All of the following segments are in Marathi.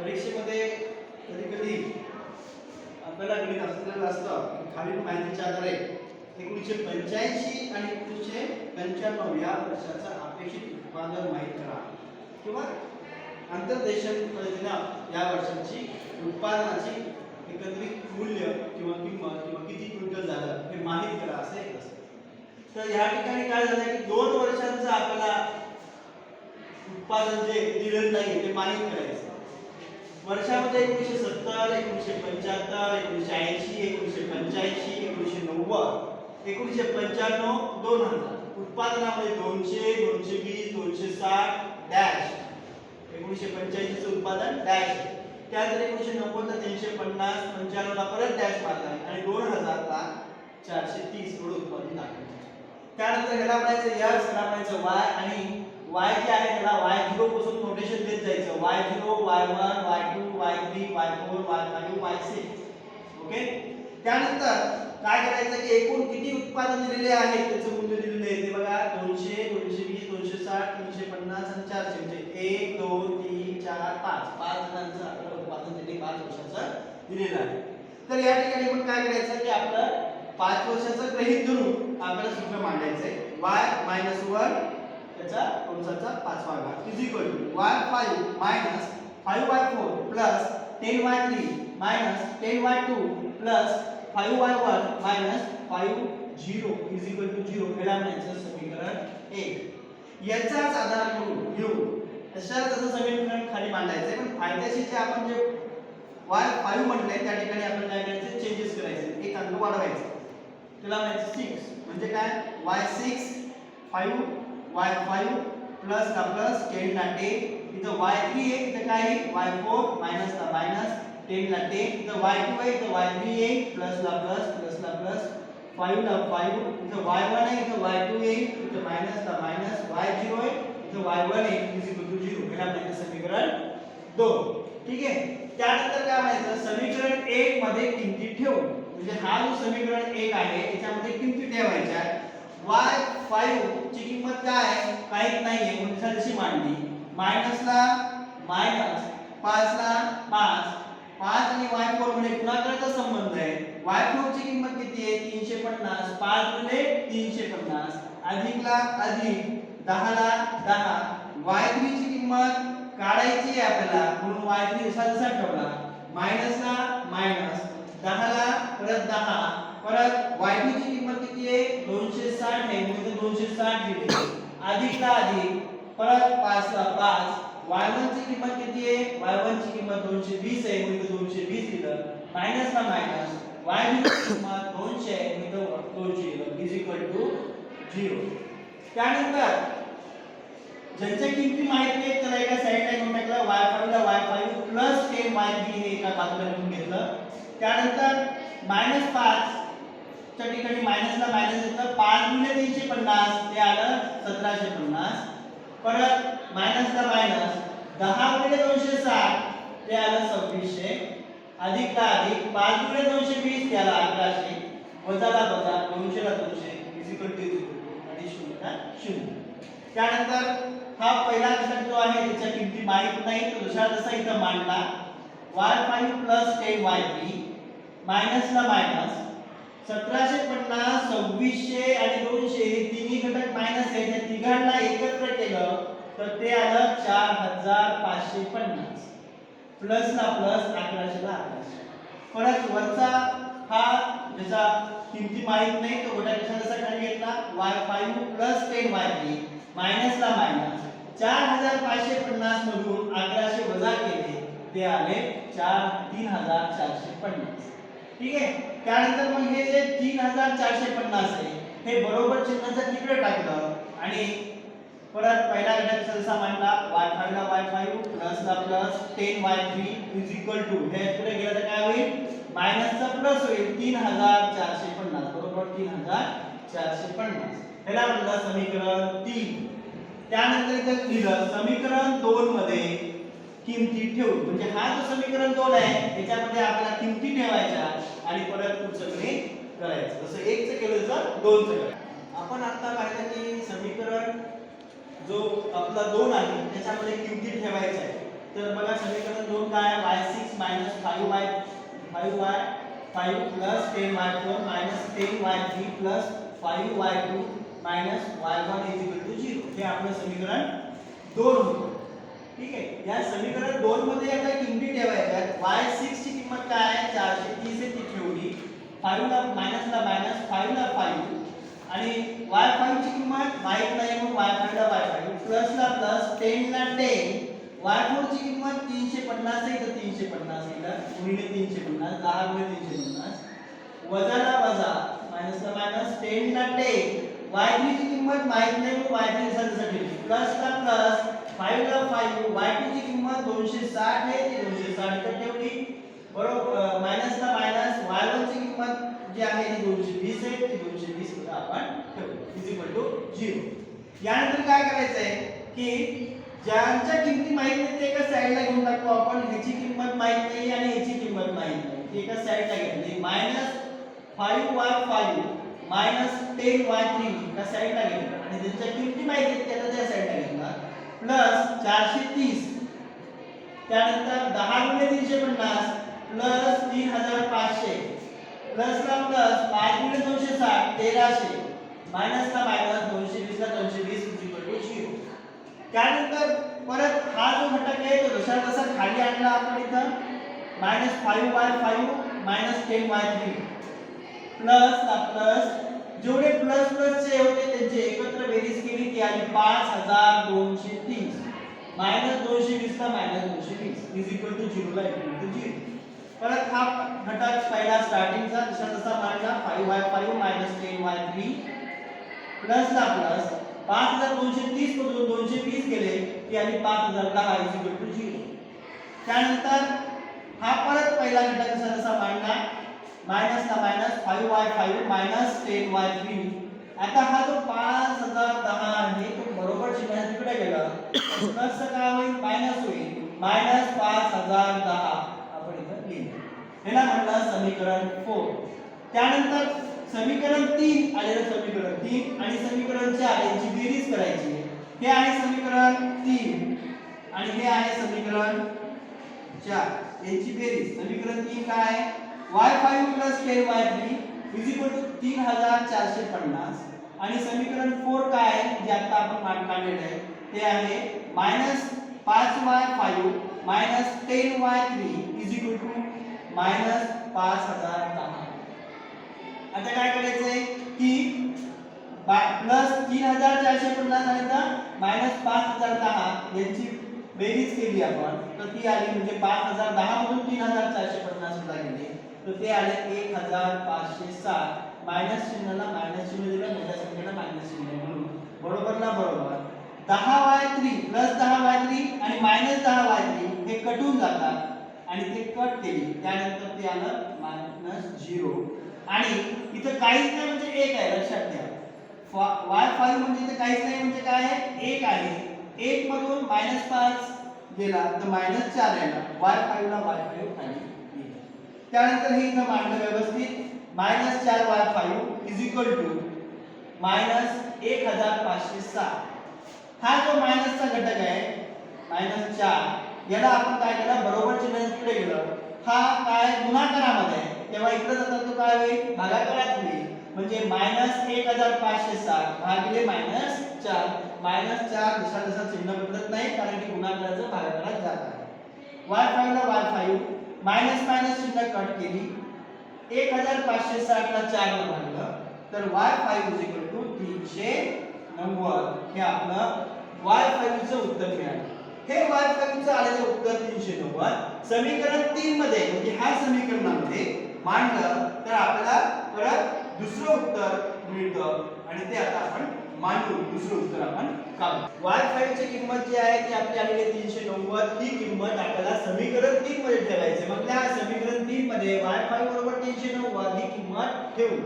परीक्षेमध्ये कधी कधी आपल्याला गणित असलेलं असतं खालील माहितीच्या आधारे एकोणीसशे पंच्याऐंशी आणि एकोणीसशे पंच्याण्णव या वर्षाचं अपेक्षित उत्पादन माहीत करा. किंवा आंतरदेशात पद्धतीनं या वर्षाची उत्पादनाची एकत्रित मूल्य किंवा किंमत किंवा किती क्विंटल झालं हे माहीत करा असं एक असतं. तर ह्या ठिकाणी काय झालं की दोन वर्षांचं आपल्याला उत्पादन जे दिलं नाही ते माहीत करायचं. वर्षामध्ये एकोणीसशे सत्तर एकोणीसशे पंच्याहत्तर एकोणीसशे ऐंशी एकोणीसशे पंच्याऐंशी एकोणीसशे नव्वद एकोणीसशे पंच्याण्णव दोन हजार. उत्पादनामध्ये दोनशे दोनशे वीस दोनशे साठ डॅश. एकोणीसशे पंच्याऐंशीचं उत्पादन डॅश. त्यानंतर एकोणीसशे नव्वदला तीनशे पन्नास पंच्याण्णवला परत डॅश मारला आणि दोन हजारला चारशे तीस एवढं उत्पादन दाखवलं त्यानंतर ह्याला म्हणायचं यक्स ह्याला म्हणायचं वाय आणि वाय जे आहे त्याला वाय झिरो पासून नोटेशन देत जायचं. Y zero y one y two y three y four y five y six okay त्यानंतर काय करायचं की एकूण किती उत्पादन दिलेले आहे? त्याचं मूल्य दिलेलं आहे. ते बघा दोनशे दोनशे वीस दोनशे साठ तीनशे पन्नास आणि चारशे. म्हणजे एक दोन तीन चार पाच. पाच जणांचं आपलं उत्पादन त्यांनी पाच वर्षाचं दिलेलं आहे. तर या ठिकाणी पण काय करायचं की आपलं पाच वर्षाचं गृहीत धरून आपल्याला सूत्र आहे बाय मायनस वन त्याचा कंसाचा पाचवा घात is equal to y five minus five y four plus ten y three minus ten y two plus five y one minus five zero is equal to zero हे म्हणायचं समीकरण एक. याचाच आधार म्हणून घेऊ. तशा तसं समीकरण खाली मांडायचं पण फायद्याशी जे आपण जे वाय फाईव्ह म्हटलंय त्या ठिकाणी आपण काय करायचं? चेंजेस करायचे. एक अंक वाढवायचं. त्याला म्हणायचं सिक्स म्हणजे काय? Y six five y five plus का प्लस टेन ला टेन इथं वाय थ्री आहे इथं काय आहे वाय फोर मायनस ला मायनस टेन ला टेन इथं वाय टू आहे इथं वाय थ्री आहे प्लस ला प्लस प्लस ला प्लस फाईव्ह ला फाईव्ह इथं वाय वन आहे इथं वाय टू आहे इथं मायनस ला मायनस वाय झिरो आहे इथं वाय वन आहे इज इक्वल टू झिरो हे आपल्याला समीकरण दोन. ठीक आहे? त्यानंतर काय म्हणायचं? समीकरण एक मध्ये किमती ठेवू म्हणजे हा जो समीकरण एक आहे याच्यामध्ये किमती ठेवायच्या वाय 5 ची किंमत काय आहे? काहीच नाहीये. म्हणून जशी मांडली. मायनसला मायनस 5 ला 5 5 आणि y4 मध्ये गुणाकाराचा संबंध आहे. Y4 ची किंमत किती आहे? 350 5 गुणिले 350 अधिक अधिकला अधिक दहाला दहा. वाय थ्री ची किंमत काढायची आहे आपल्याला. म्हणून वाय थ्री जसा ठेवला. मायनसला मायनस दहाला परत दहा. परत yb ची किंमत किती आहे? 260 आहे म्हणजे 260 डिग्री अधिकला अधिक परत 5 ला 5 y1 ची किंमत किती आहे? Y1 ची किंमत 220 आहे म्हणजे 220 लिहिलं. मायनस ला मायनस yb ची किंमत 200 आहे म्हणजे 200 लिहिलं. इज इक्वल टू 0 त्यानंतर ज्यांच्या किमती माहीत नाही त्याला एका साईडला घेऊन टाकलं. Y5 ला y5 प्लस 10 y3 हे एका बाजूला घेऊन घेतलं. त्यानंतर मायनस पाच. च्या ठिकाणी मायनसला मायनस येतं. पाच गुणिले तीनशे पन्नास ते आलं सतराशे पन्नास. परत मायनसला मायनस दहा गुणिले दोनशे साठ ते आलं सव्वीसशे. अधिक अधिकला अधिक? पाच गुणिले दोनशे वीस ते आलं अकराशे वजाला वजा दोनशेला दोनशे. इजिकल टू इजिकल आणि शून्यला शून्य. त्यानंतर हा पहिला घटक जो आहे त्याच्या किमती माहीत नाही. तो दुसरा जसा इथं मांडला. Y five plus ten y three मायनसला minus सतराशे पन्नास सव्वीसशे आणि दोनशे हे तिन्ही घटक मायनस आहे. त्या तिघांना एकत्र केलं तर ते आलं चार हजार पाचशे पन्नास. प्लस ला प्लस अकराशे ला अकराशे. परत वरचा हा ज्याचा किमती माहीत नाही तो घटक कशा कसा खाली घेतला? Y five plus ten y three minus ला मायनस चार हजार पाचशे पन्नास मधून अकराशे वजा केले ते आले चार तीन हजार चारशे पन्नास. ठीक आहे? त्यानंतर मग हे जे तीन हजार चारशे पन्नास आहे हे बरोबर चिन्हाचं तिकडे टाकलं. आणि परत पहिला घटक जसा मांडला वाय फाईव्ह ला वाय फाईव्ह प्लस ला plus ten y three is equal to हे पुढे गेलं तर काय होईल? मायनसचा प्लस होईल. तीन हजार चारशे पन्नास. बरोबर तीन हजार चारशे पन्नास. ह्याला म्हणलं समीकरण तीन. त्यानंतर इथं लिहिलं समीकरण दोन मध्ये किमती ठेवू. म्हणजे हा जो समीकरण दोन आहे त्याच्यामध्ये आपल्याला किमती ठेवायच्या आणि परत पुढचं गणित करायचं. जसं एकचं केलं तर दोनचं करायचं. आपण आता पाहिलं की समीकरण जो आपला दोन आहे त्याच्यामध्ये किमती ठेवायच्या आहे तर बघा समीकरण दोन काय y six minus five y five y five plus ten y four minus ten y three plus five y two minus y one is equal to zero हे आपलं समीकरण दोन होतं. ठीक आहे. या समीकरण दोन मध्ये आता किमती ठेवायच्या वाय सिक्स ची किंमत काय आहे? चारशे तीस आहे ती ठेवली. फाईव्हला मायनसला मायनस फाईव्हला फाईव्ह आणि वाय फाईव्ह ची किंमत माहीत नाही मग वाय फाईव्ह ला वाय फाईव्ह प्लस ला प्लस टेन ला टेन वाय फोर ची किंमत तीनशे पन्नास आहे तर तीनशे पन्नास आहे. गुणिले तीनशे पन्नास दहा गुणिले तीनशे पन्नास. वजाला वजा मायनस ला मायनस टेन ला टेन वाय थ्री ची किंमत माहीत नाही मग वाय थ्री साठी प्लस फाईव्हला फाईव्ह ला वाय टू ची किंमत दोनशे साठ आहे. ती दोनशे साठ तर ठेवली. बरोबर मायनस ला मायनस वाय ची किंमत जी आहे ती दोनशे वीस आहे. ती दोनशे वीस आपण ठेवू इज इक्वल टू झिरो यानंतर काय करायचं आहे की ज्यांच्या किमती माहीत नाही ते एका साईडला घेऊन टाकतो आपण. ह्याची किंमत माहीत नाही आणि ह्याची किंमत माहीत नाही. ती एका साईडला घेतली minus five y five minus ten y three त्या साईडला घेतलं आणि ज्यांच्या किमती माहीत आहेत त्याला त्या साईडला घेतला प्लस चारशे तीस. त्यानंतर दहा गुणे तीनशे पन्नास प्लस तीन हजार पाचशे. प्लस का प्लस पाच गुणे दोनशे साठ तेराशे. मायनस ला मायनस दोनशे वीस ला दोनशे वीस झिरो त्यानंतर परत हा जो घटक आहे तो जसा तसा खाली आणला आपण इथं. Minus five by five minus ten by three. Plus plus जेवढे प्लस प्लस चे होते त्यांची एकत्र बेरीज केली ती आली पाच हजार दोनशे तीस. मायनस दोनशे वीस ला मायनस दोनशे वीस. इज इक्वल टू झिरो ला इक्वल टू झिरो परत हा घटक पहिला स्टार्टिंगचा जसा तसा मांडला five y five minus ten y three plus ला प्लस पाच हजार दोनशे तीस मधून दोनशे वीस गेले ती आली पाच हजार दहा इज इक्वल टू झिरो त्यानंतर हा परत पहिला घटक जसा तसा मांडला मायनसला minus five y five minus ten y three आता हा जो पाच हजार दहा आहे तो बरोबर चिन्ह तिकडे गेला. प्लस काय होईल? मायनस होईल. मायनस पाच हजार दहा. आपण इथं लिहिलं. ह्याला म्हणलं समीकरण फोर त्यानंतर समीकरण तीन आलेलं समीकरण तीन आणि समीकरण चार यांची बेरीज करायची. हे आहे समीकरण तीन आणि हे आहे समीकरण चार. यांची बेरीज. समीकरण तीन काय आहे? Y five plus ten y three is equal to तीन हजार चारशे पन्नास. आणि समीकरण फोर काय आहे? जे आता आपण मार्क काढलेलं आहे. ते आहे मायनस पाच y five minus ten y three is equal to minus पाच हजार दहा. आता काय करायचं करायचंय? की प्लस तीन हजार चारशे पन्नास आणि मायनस पाच हजार दहा. यांची बेरीज केली आपण. तर ती आली म्हणजे पाच हजार दहा म्हणून तीन हजार चारशे पन्नास सुद्धा गेले. तर ते आले एक हजार पाचशे सात मायनस चिन्हाला मायनस चिन्ह दिलं मोठ्या संख्येला मायनस चिन्ह म्हणून. बरोबर ना बरोबर? दहा वाय थ्री प्लस दहा वाय थ्री आणि मायनस दहा वाय थ्री हे कटून जातात आणि ते कट केली. त्यानंतर ते आलं मायनस झिरो. आणि इथं काहीच नाही म्हणजे एक आहे लक्षात घ्या. वाय फाईव्ह म्हणजे इथं काहीच नाही म्हणजे काय आहे? एक आहे. एक मधून मायनस पाच गेला तर मायनस चार येणार वाय फाईव्ह ला वाय फाईव्ह खाली. त्यानंतर हे इथं मांडलं व्यवस्थित. मायनस चार y five is equal to minus एक हजार पाचशे सात. हा जो मायनसचा घटक आहे मायनस चार याला आपण काय केलं? बरोबर चिन्ह इकडे गेलं. हा काय गुणाकारामध्ये तेव्हा इकडे जातात तो काय होईल? भागाकारात होईल. म्हणजे मायनस एक हजार पाचशे सात भागिले मायनस चार. मायनस चार जसा जसा चिन्ह बदलत नाही कारण की गुणाकाराचं भागाकारात जात आहे. वाय फाईव्ह ला वाय मायनस मायनस चिन्ह कट केली. एक हजार पाचशे साठ ला चार ला भागलं तर y five is equal to तीनशे नव्वद. हे आपलं वाय फाईव्हचं उत्तर मिळालं. हे वाय फाईव्हचं आलेलं उत्तर तीनशे नव्वद. समीकरण तीन मध्ये म्हणजे ह्या समीकरणामध्ये मांडलं तर आपल्याला परत दुसरं उत्तर मिळतं आणि ते आता आपण मांडू. दुसरं उत्तर आपण काढू. वाय किंमत जी आहे ती आपली आलेली तीनशे नव्वद. ही किंमत आपल्याला समीकरण तीन मध्ये ठेवायचे मग त्या समीकरण तीन मध्ये वायफाय बरोबर तीनशे नव्वद ही किंमत ठेवू.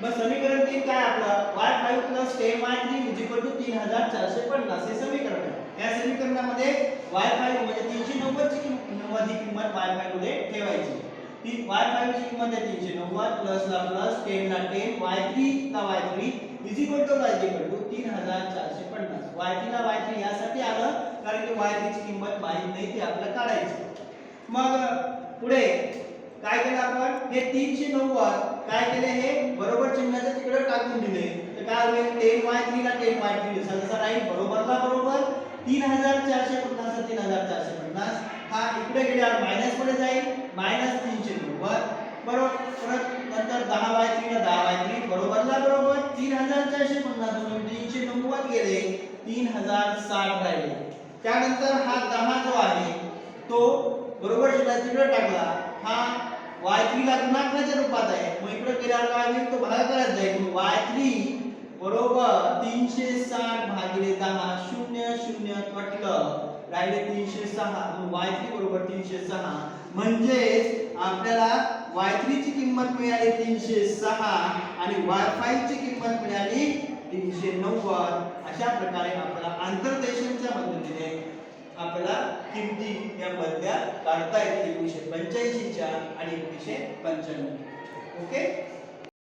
मग समीकरण तीन काय आपलं? Y five plus ten y three is equal to तीन हजार चारशे पन्नास. हे समीकरण आहे. या समीकरणामध्ये वाय फाईव्ह म्हणजे तीनशे नव्वदची नव्वद ही किंमत वाय फाईव्हमध्ये ठेवायची ती वाय फाईव्ह ची किंमत आहे तीनशे नव्वद प्लस ला प्लस टेन ला टेन वाय थ्री ला y three is equal to y equal to तीन हजार चारशे पन्नास. वाय थ्री ला वाय थ्री यासाठी आलं कारण की वाय थ्रीची किंमत माहीत नाही ती आपल्याला काढायची. मग पुढे काय केलं आपण? हे तीनशे नव्वद काय केले हे? बरोबर चिन्हाच्या तिकडे टाकून दिले तर काय होईल? टेन वाय थ्री ला टेन वाय थ्री जसा राहील बरोबरला बरोबर तीन हजार चारशे पन्नास तीन हजार चारशे पन्नास. हा इकडे गेल्यावर मायनसमध्ये जाईल. मायनस तीनशे नव्वद बरोबर? परत नंतर दहा बाय तीन दहा वाय थ्री बरोबरला बरोबर? तीन हजार चारशे पन्नास म्हणजे तीनशे नव्वद गेले तीन हजार साठ राहिले. त्यानंतर हा दहा जो आहे तो बरोबर शिला तिकडे टाकला. हा वाय थ्री ला गुणाकाराच्या रूपात आहे. मग इकडे केल्यावर काय होईल? तो भागाकारात जाईल. वाय थ्री बरोबर तीनशे साठ भागिले दहा शून्य शून्य कटलं राहिले तीनशे सहा. वाय थ्री तीनशे सहा. म्हणजेच आपल्याला वाय थ्री ची किंमत मिळाली तीनशे सहा आणि वाय फाईव्ह ची किंमत मिळाली तीनशे नव्वद. अशा प्रकारे आपल्याला आंतरदेशांच्या मदतीने आपल्याला किमती या बदल्या काढता येतील. एकोणीशे पंच्याऐंशीच्या आणि एकोणीसशे पंच्याण्णव. ओके?